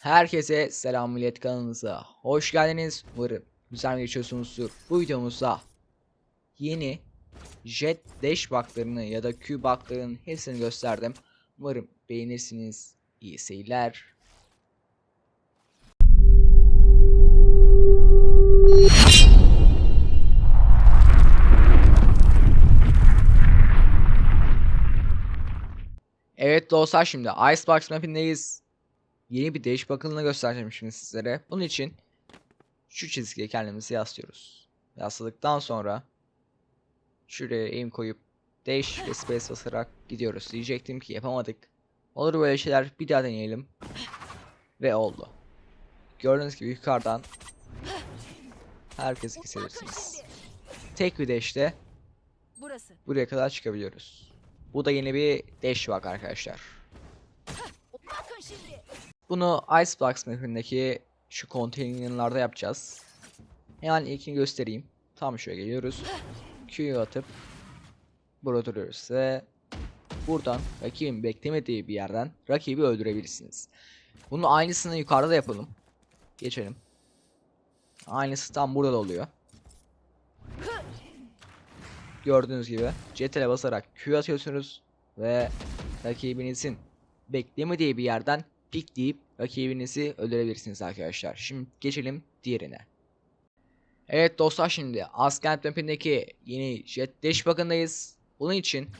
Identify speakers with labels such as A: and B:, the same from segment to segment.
A: Herkese selam millet kanalımıza hoş geldiniz. Umarım güzel geçiyorsunuzdur. Bu videomuzda yeni jet dash bug'larını ya da Q bug'larının hepsini gösterdim. Umarım beğenirsiniz. İyi seyirler. Evet dostlar şimdi Icebox mapindeyiz. Yeni bir değiş bakımını göstereceğim şimdi sizlere. Bunun için şu çizgiye kendimizi yaslıyoruz. Yasladıktan sonra şuraya aim koyup dash ve space basarak gidiyoruz. Diyecektim ki yapamadık. Olur böyle şeyler bir daha deneyelim. Ve oldu. Gördüğünüz gibi yukarıdan herkesi kesebilirsiniz. Tek bir
B: Burası.
A: buraya kadar çıkabiliyoruz. Bu da yeni bir dash bug arkadaşlar. Bunu Icebox mapindeki şu konteynerlarda yapacağız. Hemen ilkini göstereyim. Tam şöyle geliyoruz. Q'yu atıp burada duruyoruz ve buradan rakibin beklemediği bir yerden rakibi öldürebilirsiniz. Bunun aynısını yukarıda da yapalım. Geçelim. Aynısı tam burada da oluyor. Gördüğünüz gibi CTRL'e basarak Q atıyorsunuz ve rakibinizin beklemediği bir yerden pik deyip rakibinizi öldürebilirsiniz arkadaşlar. Şimdi geçelim diğerine. Evet dostlar şimdi Askent mapindeki yeni jet dash bakındayız. Bunun için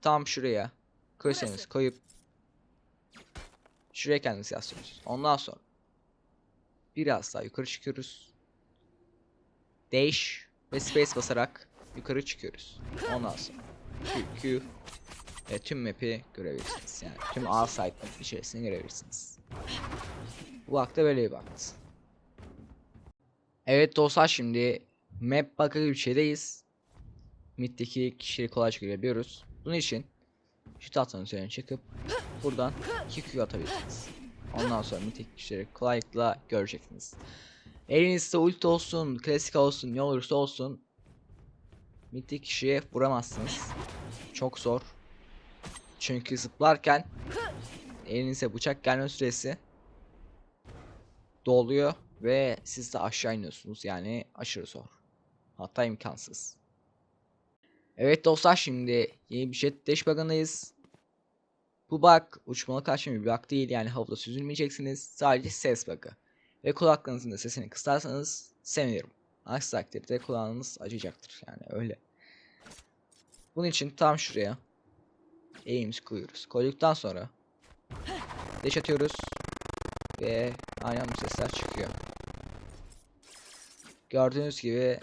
A: tam şuraya köşemiz koyup şuraya kendimizi yaslıyoruz. Ondan sonra biraz daha yukarı çıkıyoruz. Dash ve space basarak yukarı çıkıyoruz. Ondan sonra Q, Q ve tüm map'i görebilirsiniz. Yani tüm A site map içerisini görebilirsiniz. Bu vakte böyle bir baktı. Evet dostlar şimdi map bug'ı bir şeydeyiz. Mid'deki kişileri kolayca görebiliyoruz. Bunun için şu tahtanın üzerine çıkıp buradan 2 Q atabilirsiniz. Ondan sonra mid'deki kişileri kolaylıkla göreceksiniz. Elinizde ulti olsun, klasik olsun, ne olursa olsun mid'deki kişiye vuramazsınız. Çok zor. Çünkü zıplarken elinize bıçak gelme süresi doluyor ve siz de aşağı iniyorsunuz. Yani aşırı zor. Hatta imkansız. Evet dostlar şimdi yeni bir jet dash bug'ındayız. Bu bug uçmalı kaçma bir bug değil yani havada süzülmeyeceksiniz. Sadece ses bug'ı. Ve kulaklarınızın da sesini kısarsanız sevinirim. Aksi takdirde kulağınız acıyacaktır yani öyle. Bunun için tam şuraya eğimizi koyuyoruz. Koyduktan sonra deş atıyoruz ve aynen bu sesler çıkıyor. Gördüğünüz gibi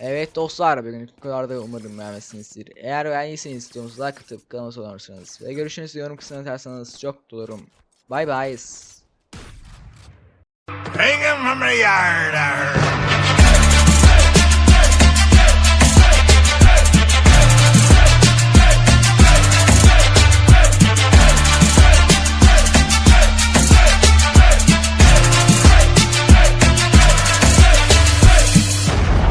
A: Evet dostlar bugün bu kadar da umarım beğenmişsinizdir. Eğer beğendiyseniz videomuzu like atıp kanalıma abone olursanız ve görüşürüz yorum kısmına atarsanız çok mutlu olurum. Bye bye.
C: Hanging from the yard.